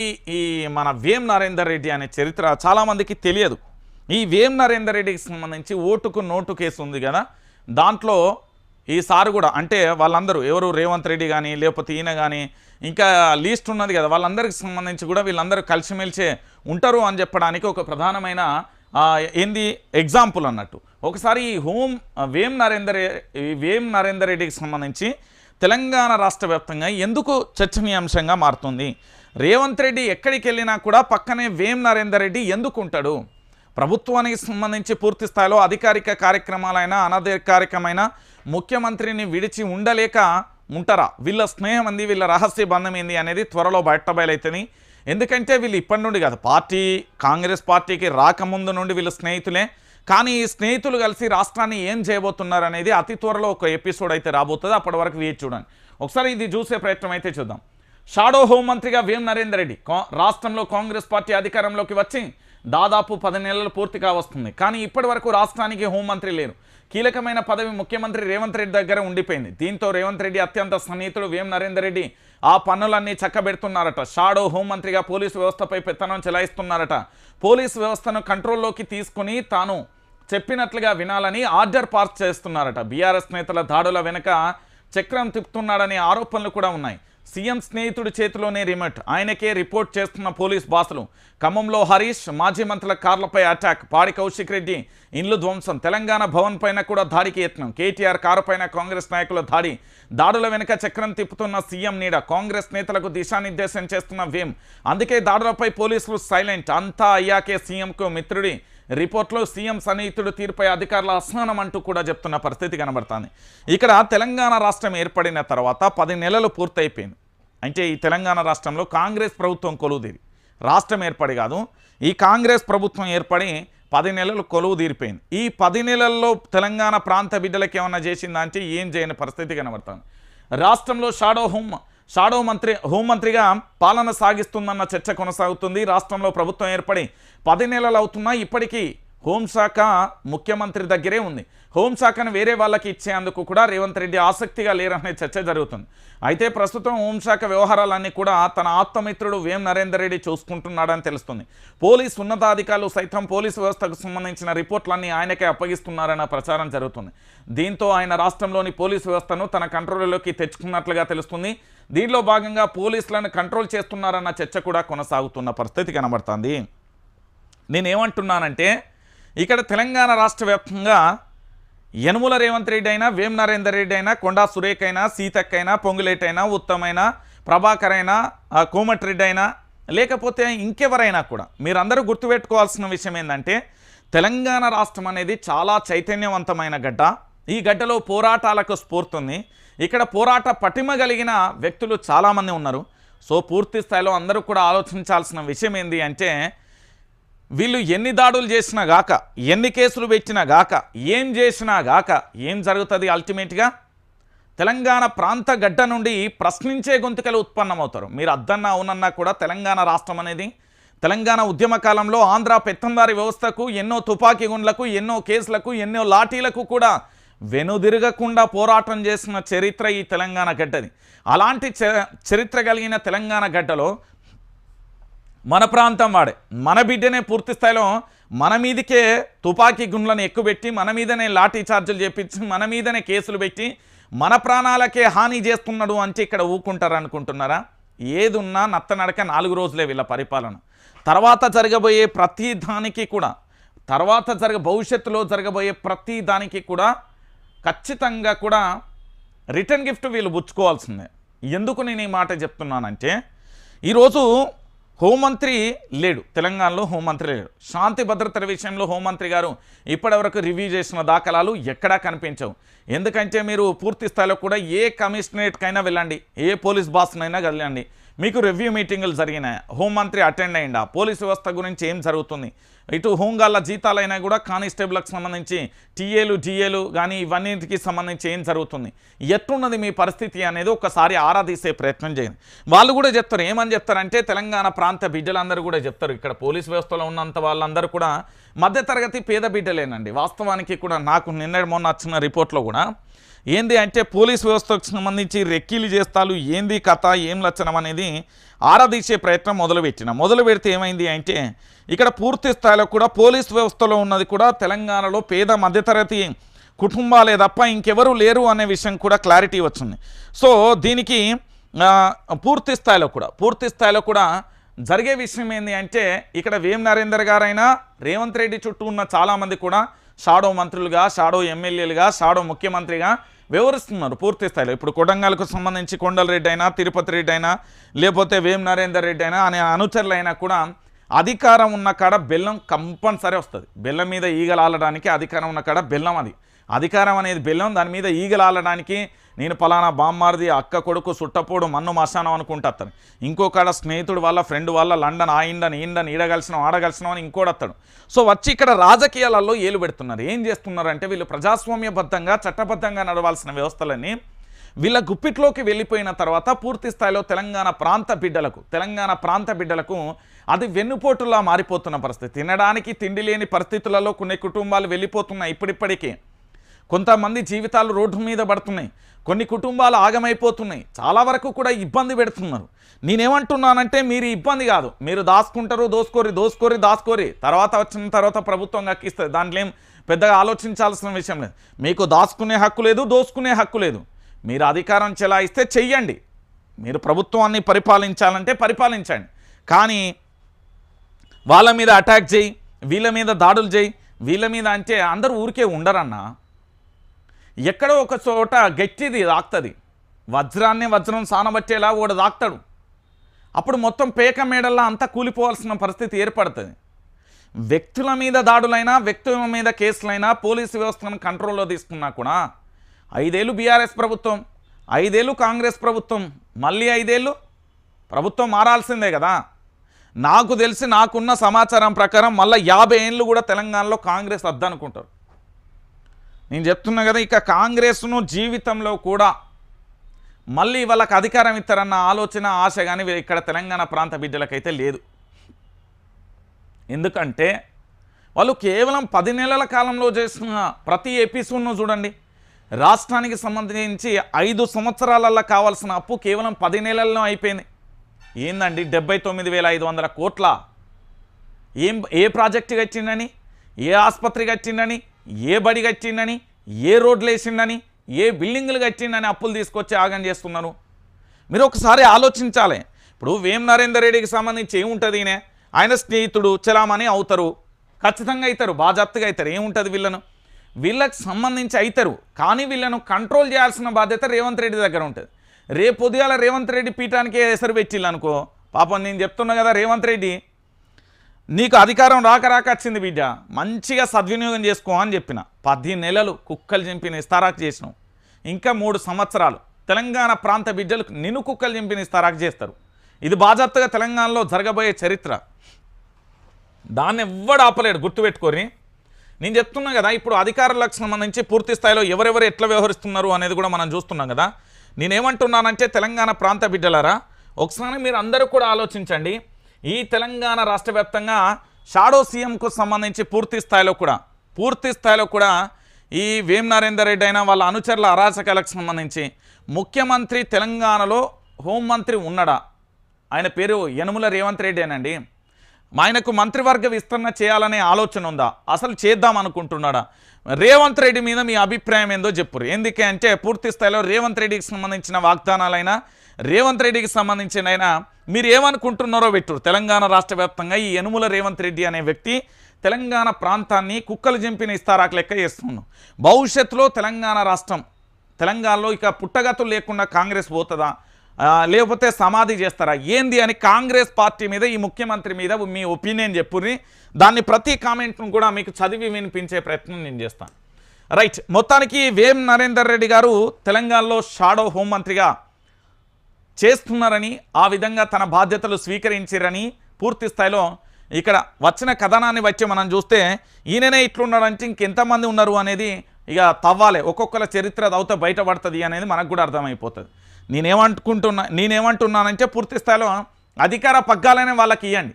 ఈ- ఈ మన వేం నరేందర్ రెడ్డి అనే చరిత్ర చాలామందికి తెలియదు. ఈ వేం నరేందర్ రెడ్డికి సంబంధించి ఓటుకు నోటు కేసు ఉంది కదా. దాంట్లో ఈసారి కూడా అంటే వాళ్ళందరూ ఎవరు రేవంత్ రెడ్డి కానీ లేకపోతే ఈయన కానీ ఇంకా లీస్ట్ ఉన్నది కదా వాళ్ళందరికి సంబంధించి కూడా వీళ్ళందరూ కలిసిమెలిసే ఉంటారు అని చెప్పడానికి ఒక ప్రధానమైన ఏంది ఎగ్జాంపుల్ అన్నట్టు. ఒకసారి ఈ హోం వేం నరేందర్ ఈ వేం నరేందర్ రెడ్డికి సంబంధించి తెలంగాణ రాష్ట్ర వ్యాప్తంగా ఎందుకు చర్చనీయాంశంగా మారుతుంది? రేవంత్ రెడ్డి ఎక్కడికి వెళ్ళినా కూడా పక్కనే వేం నరేందర్ రెడ్డి ఎందుకు ఉంటాడు? ప్రభుత్వానికి సంబంధించి పూర్తి స్థాయిలో అధికారిక కార్యక్రమాలైనా అనధికారికమైన ముఖ్యమంత్రిని విడిచి ఉండలేక ఉంటారా? వీళ్ళ స్నేహం అంది వీళ్ళ రహస్య బంధం ఏంది అనేది త్వరలో బయటబయలవుతుంది ఎందుకంటే వీళ్ళు ఇప్పటి నుండి కాదు పార్టీ కాంగ్రెస్ పార్టీకి రాకముందు నుండి వీళ్ళ స్నేహితులే. కానీ ఈ స్నేహితులు కలిసి రాష్ట్రాన్ని ఏం చేయబోతున్నారు అనేది అతి త్వరలో ఒక ఎపిసోడ్ అయితే రాబోతుంది. అప్పటి వరకు వేచి చూడండి. ఒకసారి ఇది చూసే ప్రయత్నం అయితే చూద్దాం. షాడో హోంమంత్రిగా వేం నరేందర్ రెడ్డి? కా- రాష్ట్రంలో కాంగ్రెస్ పార్టీ అధికారంలోకి వచ్చి దాదాపు పది నెలలు పూర్తిగా వస్తుంది. కానీ ఇప్పటి వరకు రాష్ట్రానికి హోంమంత్రి లేరు. కీలకమైన పదవి ముఖ్యమంత్రి రేవంత్ రెడ్డి దగ్గర ఉండిపోయింది. దీంతో రేవంత్ రెడ్డి అత్యంత సన్నిహితుడు వేం నరేందర్ రెడ్డి. ఆ పన్నులన్నీ చక్కబెడుతున్నారట. షాడో హోంమంత్రిగా పోలీసు వ్యవస్థపై పెత్తనం చెలాయిస్తున్నారట. పోలీసు వ్యవస్థను కంట్రోల్లోకి తీసుకుని తాను చెప్పినట్లుగా వినాలని ఆర్డర్ పాస్ చేస్తున్నారట. బీఆర్ఎస్ నేతల దాడుల వెనుక చక్రం తిప్పుతున్నాడనే ఆరోపణలు కూడా ఉన్నాయి. సీఎం స్నేహితుడి చేతిలోనే రిమోట్ ఆయనకే రిపోర్ట్ చేస్తున్న పోలీస్ బాసులు. ఖమ్మంలో హరీష్ మాజీ మంత్రుల కార్లపై అటాక్. పాడి కౌశిక్ రెడ్డి ఇండ్లు ధ్వంసం. తెలంగాణ భవన్ పైన కూడా దాడికి యత్నం. కేటీఆర్ కారు పైన కాంగ్రెస్ నాయకుల దాడి. దాడుల వెనుక చక్రం తిప్పుతున్న సీఎం నీడ. కాంగ్రెస్ నేతలకు దిశానిర్దేశం చేస్తున్న వేం. అందుకే దాడులపై పోలీసులు సైలెంట్. అంతా అయ్యాకే సీఎంకు మిత్రుడి రిపోర్ట్లో సీఎం సన్నిహితుడు తీరుపై అధికారుల అసహనం అంటూ కూడా చెప్తున్న పరిస్థితి కనబడుతుంది. ఇక్కడ తెలంగాణ రాష్ట్రం ఏర్పడిన తర్వాత పది నెలలు పూర్తయిపోయింది. అంటే ఈ తెలంగాణ రాష్ట్రంలో కాంగ్రెస్ ప్రభుత్వం కొలువుదీరి. రాష్ట్రం ఏర్పడి కాదు ఈ కాంగ్రెస్ ప్రభుత్వం ఏర్పడి పది నెలలు కొలువు తీరిపోయింది ఈ పది నెలల్లో తెలంగాణ ప్రాంత బిడ్డలకు ఏమన్నా చేసిందా అంటే ఏం చేయని పరిస్థితి కనబడుతుంది. రాష్ట్రంలో షాడో హోమ్ షాడో మంత్రి హోంమంత్రిగా పాలన సాగిస్తుందన్న చర్చ కొనసాగుతుంది. రాష్ట్రంలో ప్రభుత్వం ఏర్పడి పది నెలలు అవుతున్నా ఇప్పటికీ హోంశాఖ ముఖ్యమంత్రి దగ్గరే ఉంది. హోంశాఖను వేరే వాళ్ళకి ఇచ్చేందుకు కూడా రేవంత్ రెడ్డి ఆసక్తిగా లేరనే చర్చ జరుగుతుంది. అయితే ప్రస్తుతం హోంశాఖ వ్యవహారాలన్నీ కూడా తన ఆత్మమిత్రుడు వేం నరేందర్ రెడ్డి చూసుకుంటున్నాడని తెలుస్తుంది. పోలీస్ ఉన్నతాధికారులు సైతం పోలీసు వ్యవస్థకు సంబంధించిన రిపోర్ట్లన్నీ ఆయనకే అప్పగిస్తున్నారన్న ప్రచారం జరుగుతుంది. దీంతో ఆయన రాష్ట్రంలోని పోలీసు వ్యవస్థను తన కంట్రోల్లోకి తెచ్చుకున్నట్లుగా తెలుస్తుంది. దీనిలో భాగంగా పోలీసులను కంట్రోల్ చేస్తున్నారన్న చర్చ కూడా కొనసాగుతున్న పరిస్థితి కనబడుతుంది. నేనేమంటున్నానంటే ఇక్కడ తెలంగాణ రాష్ట్ర వ్యాప్తంగా యనుమల రేవంత్ రెడ్డి అయినా వేం నరేందర్ రెడ్డి అయినా కొండా సురేఖ అయినా సీతక్ అయినా అయినా ఉత్తమైనా ప్రభాకర్ అయినా కోమటి రెడ్డి అయినా లేకపోతే ఇంకెవరైనా కూడా మీరందరూ గుర్తుపెట్టుకోవాల్సిన విషయం ఏంటంటే తెలంగాణ రాష్ట్రం అనేది చాలా చైతన్యవంతమైన గడ్డ. ఈ గడ్డలో పోరాటాలకు స్ఫూర్తుంది ఇక్కడ పోరాట పటిమ కలిగిన వ్యక్తులు చాలామంది ఉన్నారు. సో పూర్తి స్థాయిలో అందరూ కూడా ఆలోచించాల్సిన విషయం ఏంటి అంటే వీళ్ళు ఎన్ని దాడులు చేసినా గాక ఎన్ని కేసులు పెట్టినా గాక ఏం చేసినా గాక ఏం జరుగుతుంది అల్టిమేట్గా తెలంగాణ ప్రాంత గడ్డ నుండి ప్రశ్నించే గొంతుకలు ఉత్పన్నమవుతారు. మీరు అద్దన్నా అవునన్నా కూడా తెలంగాణ రాష్ట్రం అనేది. తెలంగాణ ఉద్యమ కాలంలో ఆంధ్ర పెత్తందారి వ్యవస్థకు ఎన్నో తుపాకీ గుండ్లకు ఎన్నో కేసులకు ఎన్నో లాఠీలకు కూడా వెనుదిరగకుండా పోరాటం చేసిన చరిత్ర ఈ తెలంగాణ గడ్డది. అలాంటి చ- చరిత్ర కలిగిన తెలంగాణ గడ్డలో మన ప్రాంతం వాడే. మన బిడ్డనే పూర్తి స్థాయిలో మన మీదకే తుపాకీ గుండ్లను ఎక్కుపెట్టి మన మీదనే లాఠీ చార్జీలు చేపించి మన మీదనే కేసులు పెట్టి మన ప్రాణాలకే హాని చేస్తున్నాడు అంటే ఇక్కడ ఊకుంటారు అనుకుంటున్నారా ఏది ఉన్నా నత్తనడక నాలుగు రోజులే వీళ్ళ పరిపాలన. తర్వాత జరగబోయే ప్రతి దానికి కూడా తర్వాత జరగ భవిష్యత్తులో జరగబోయే ప్రతి దానికి కూడా ఖచ్చితంగా కూడా రిటర్న్ గిఫ్ట్ వీళ్ళు పుచ్చుకోవాల్సిందే. ఎందుకు నేను ఈ మాట చెప్తున్నానంటే ఈరోజు హోంమంత్రి లేడు. తెలంగాణలో హోంమంత్రి లేడు. శాంతి భద్రతల విషయంలో హోంమంత్రి గారు ఇప్పటివరకు రివ్యూ చేసిన దాఖలాలు ఎక్కడా కనిపించవు. ఎందుకంటే మీరు పూర్తి స్థాయిలో కూడా ఏ కమిషనరేట్కైనా వెళ్ళండి ఏ పోలీస్ బాస్నైనా వెళ్ళండి. మీకు రివ్యూ మీటింగులు జరిగినాయి హోంమంత్రి అటెండ్ అయిందా పోలీస్ వ్యవస్థ గురించి ఏం జరుగుతుంది? ఇటు హోంగాళ్ళ జీతాలైనా కూడా కానిస్టేబుల్కి సంబంధించి టీఏలు డిఏలు కానీ ఇవన్నింటికి సంబంధించి ఏం జరుగుతుంది? ఎట్లున్నది మీ పరిస్థితి అనేది ఒకసారి ఆరాధీసే ప్రయత్నం చేయండి. వాళ్ళు కూడా చెప్తారు ఏమని చెప్తారంటే తెలంగాణ ప్రాంత బిడ్డలందరూ కూడా చెప్తారు. ఇక్కడ పోలీస్ వ్యవస్థలో ఉన్నంత వాళ్ళందరూ కూడా మధ్యతరగతి పేద బిడ్డలేనండి. వాస్తవానికి కూడా నాకు నిన్న మొన్న వచ్చిన రిపోర్ట్లో కూడా ఏంది అంటే పోలీస్ వ్యవస్థకు సంబంధించి రెక్కీలు చేస్తాలు ఏంది కథ ఏం లక్షణం అనేది ఆరాధీసే ప్రయత్నం మొదలుపెట్టిన. మొదలు పెడితే ఏమైంది అంటే ఇక్కడ పూర్తి స్థాయిలో కూడా పోలీస్ వ్యవస్థలో ఉన్నది కూడా తెలంగాణలో పేద మధ్యతరగతి కుటుంబాలే తప్ప ఇంకెవరూ లేరు అనే విషయం కూడా క్లారిటీ వచ్చింది. సో దీనికి పూర్తి స్థాయిలో కూడా పూర్తి స్థాయిలో కూడా జరిగే విషయం ఏంటి అంటే ఇక్కడ వేం నరేందర్ గారైనా రేవంత్ రెడ్డి చుట్టూ ఉన్న చాలామంది కూడా షాడో మంత్రులుగా షాడో ఎమ్మెల్యేలుగా షాడో ముఖ్యమంత్రిగా వివరిస్తున్నారు పూర్తి స్థాయిలో. ఇప్పుడు కొడంగల్కు సంబంధించి కొండలరెడ్డి అయినా తిరుపతి రెడ్డి అయినా లేకపోతే వేం నరేందర్ రెడ్డి అయినా అనే అనుచరులైనా కూడా అధికారం ఉన్న కాడ బెల్లం కంపల్సరీ వస్తుంది. బెల్లం మీద ఈగలాలడానికి అధికారం ఉన్న కాడ బెల్లం అది. అధికారం అనేది బెల్లం దాని మీద ఈగలాలడానికి నేను పలానా బామ్మారిది అక్క కొడుకు సుట్టపోడు మన్ను మసానం అనుకుంటాను ఇంకొకడ స్నేహితుడు వాళ్ళ ఫ్రెండ్ వాళ్ళ లండన్ ఆయిండని ఇండన్ ఈడగలిసిన ఆడగలిసిన అని ఇంకోడత్తాడు సో వచ్చి ఇక్కడ రాజకీయాలలో ఏలు పెడుతున్నారు. ఏం చేస్తున్నారంటే వీళ్ళు ప్రజాస్వామ్యబద్ధంగా చట్టబద్ధంగా నడవాల్సిన వ్యవస్థలన్నీ వీళ్ళ గుప్పిట్లోకి వెళ్ళిపోయిన తర్వాత పూర్తి స్థాయిలో తెలంగాణ ప్రాంత బిడ్డలకు తెలంగాణ ప్రాంత బిడ్డలకు అది వెన్నుపోటులా మారిపోతున్న పరిస్థితి. తినడానికి తిండి లేని పరిస్థితులలో కొన్ని కుటుంబాలు వెళ్ళిపోతున్నాయి ఇప్పుడిప్పటికీ కొంతమంది జీవితాలు రోడ్డు మీద పడుతున్నాయి. కొన్ని కుటుంబాలు ఆగమైపోతున్నాయి. చాలా వరకు కూడా ఇబ్బంది పెడుతున్నారు. నేనేమంటున్నానంటే మీరు ఇబ్బంది కాదు. మీరు దాచుకుంటారు దోసుకోరి దోసుకోరి దాచుకోరి. తర్వాత వచ్చిన తర్వాత ప్రభుత్వం కక్కిస్తుంది. దాంట్లో ఏం పెద్దగా ఆలోచించాల్సిన విషయం లేదు. మీకు దాచుకునే హక్కు లేదు దోసుకునే హక్కు లేదు. మీరు అధికారం చెలాయిస్తే చెయ్యండి. మీరు ప్రభుత్వాన్ని పరిపాలించాలంటే పరిపాలించండి. కానీ వాళ్ళ మీద అటాక్ చేయి వీళ్ళ మీద దాడులు చేయి వీళ్ళ మీద అంటే అందరూ ఊరికే ఉండరన్నా ఎక్కడో ఒక చోట గట్టిది దాక్తుంది. వజ్రాన్ని వజ్రం సానబట్టేలా ఓడ దాక్తాడు. అప్పుడు మొత్తం పేక మేడల్లా అంతా కూలిపోవాల్సిన పరిస్థితి ఏర్పడుతుంది. వ్యక్తుల మీద దాడులైనా వ్యక్తుల మీద కేసులైనా పోలీసు వ్యవస్థను కంట్రోల్లో తీసుకున్నా కూడా ఐదేళ్ళు బీఆర్ఎస్ ప్రభుత్వం ఐదేళ్ళు కాంగ్రెస్ ప్రభుత్వం మళ్ళీ ఐదేళ్ళు ప్రభుత్వం మారాల్సిందే కదా. నాకు తెలిసి నాకున్న సమాచారం ప్రకారం మళ్ళీ యాభై ఏళ్ళు కూడా తెలంగాణలో కాంగ్రెస్ వద్దనుకుంటారు. నేను చెప్తున్నా కదా ఇక కాంగ్రెస్ను జీవితంలో కూడా మళ్ళీ వాళ్ళకి అధికారం ఇస్తారన్న ఆలోచన ఆశ కానీ ఇక్కడ తెలంగాణ ప్రాంత బిడ్డలకైతే లేదు. ఎందుకంటే వాళ్ళు కేవలం పది నెలల కాలంలో చేసిన ప్రతి ఎపిసోడ్ను చూడండి. రాష్ట్రానికి సంబంధించి ఐదు సంవత్సరాలలో కావాల్సిన అప్పు కేవలం పది నెలల్లో అయిపోయింది. ఏందండి? డెబ్బై తొమ్మిది వేల ఐదు వందల కోట్ల? ఏం ఏ ప్రాజెక్టు కట్టిండని? ఏ ఆసుపత్రి కట్టిండని? ఏ బడి కట్టిండని ఏ రోడ్లు వేసిండని ఏ బిల్డింగ్లు కట్టిండని అప్పులు తీసుకొచ్చి ఆగం చేస్తున్నారు? మీరు ఒకసారి ఆలోచించాలి. ఇప్పుడు వేం నరేందర్ రెడ్డికి సంబంధించి ఏముంటుంది ఈయన? ఆయన స్నేహితుడు చలామణి అవుతారు. ఖచ్చితంగా అవుతారు బాజాప్తగా అవుతారు. ఏముంటుంది వీళ్ళను వీళ్ళకి సంబంధించి అవుతారు. కానీ వీళ్ళను కంట్రోల్ చేయాల్సిన బాధ్యత రేవంత్ రెడ్డి దగ్గర ఉంటుంది. రేపు ఉదయాల రేవంత్ రెడ్డి పీఠానికి ఎసరు పెట్టిల్లు అనుకో. పాపం నేను చెప్తున్నా కదా రేవంత్ రెడ్డి నీకు అధికారం రాక రాక వచ్చింది బిడ్డ. మంచిగా సద్వినియోగం చేసుకో అని చెప్పిన. పది నెలలు కుక్కలు చంపిన ఇస్తారాకు చేసినావు. ఇంకా మూడు సంవత్సరాలు. తెలంగాణ ప్రాంత బిడ్డలకు నిన్ను కుక్కలు చంపిన ఇస్తారాకు చేస్తారు. ఇది బాజాప్తగా తెలంగాణలో జరగబోయే చరిత్ర. దాన్ని ఎవ్వడు ఆపలేడు గుర్తుపెట్టుకొని నేను చెప్తున్నా కదా ఇప్పుడు అధికార అధికారులకు నుంచి పూర్తి స్థాయిలో ఎవరెవరు ఎట్లా వ్యవహరిస్తున్నారు అనేది కూడా మనం చూస్తున్నాం కదా. నేనేమంటున్నానంటే తెలంగాణ ప్రాంత బిడ్డలారా ఒకసారి మీరు అందరూ కూడా ఆలోచించండి. ఈ తెలంగాణ రాష్ట్ర వ్యాప్తంగా షాడో సీఎంకు సంబంధించి పూర్తి స్థాయిలో కూడా పూర్తి స్థాయిలో కూడా ఈ వేం నరేందర్ రెడ్డి అయినా వాళ్ళ అనుచరుల అరాచకాలకు సంబంధించి ముఖ్యమంత్రి తెలంగాణలో హోంమంత్రి ఉన్నాడా? ఆయన పేరు యనుముల రేవంత్ రెడ్డి అనండి ఆయనకు మంత్రివర్గ విస్తరణ చేయాలనే ఆలోచన ఉందా? అసలు చేద్దాం అనుకుంటున్నాడా? రేవంత్ రెడ్డి మీద మీ అభిప్రాయం ఏందో చెప్పురు ఎందుకంటే పూర్తి స్థాయిలో రేవంత్ రెడ్డికి సంబంధించిన వాగ్దానాలైనా రేవంత్ రెడ్డికి సంబంధించిన అయినా మీరు ఏమనుకుంటున్నారో పెట్టురు తెలంగాణ రాష్ట్ర వ్యాప్తంగా ఈ యనుముల రేవంత్ రెడ్డి అనే వ్యక్తి తెలంగాణ ప్రాంతాన్ని కుక్కలు చింపిన ఇస్తారాకు లెక్క చేస్తున్నాం భవిష్యత్తులో తెలంగాణ రాష్ట్రం తెలంగాణలో ఇక పుట్టగతులు లేకుండా కాంగ్రెస్ పోతుందా? లేకపోతే సమాధి చేస్తారా? ఏంది అని కాంగ్రెస్ పార్టీ మీద ఈ ముఖ్యమంత్రి మీద మీ ఒపీనియన్ చెప్పుని దాన్ని ప్రతి కామెంట్ను కూడా మీకు చదివి వినిపించే ప్రయత్నం నేను చేస్తాను. రైట్ మొత్తానికి వేం నరేందర్ రెడ్డి గారు తెలంగాణలో షాడో హోంమంత్రిగా చేస్తున్నారని ఆ విధంగా తన బాధ్యతలు స్వీకరించారని పూర్తి స్థాయిలో ఇక్కడ వచ్చిన కథనాన్ని బట్టి మనం చూస్తే ఈయననే ఇట్లున్నాడంటే ఇంకెంతమంది ఉన్నారు అనేది ఇక తవ్వాలి. ఒక్కొక్కల చరిత్ర అవుతా బయటపడుతుంది అనేది మనకు కూడా అర్థమైపోతుంది. నేనేమనుకుంటున్నా నేనేమంటున్నానంటే పూర్తి స్థాయిలో అధికార పగ్గాలనే వాళ్ళకి ఇవ్వండి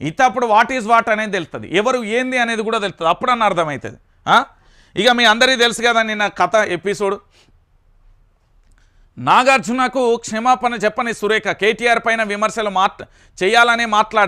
ఇత వాట్ ఈజ్ వాట్ అనేది తెలుస్తుంది. ఎవరు ఏంది అనేది కూడా తెలుస్తుంది. అప్పుడన్నా అర్థమవుతుంది ఇక మీ అందరికీ తెలుసు కదా నిన్న కథ ఎపిసోడ్. నాగార్జునకు క్షమాపణ చెప్పని సురేఖ కేటీఆర్ పైన విమర్శలు మాట్ చేయాలనే మాట్లాడా?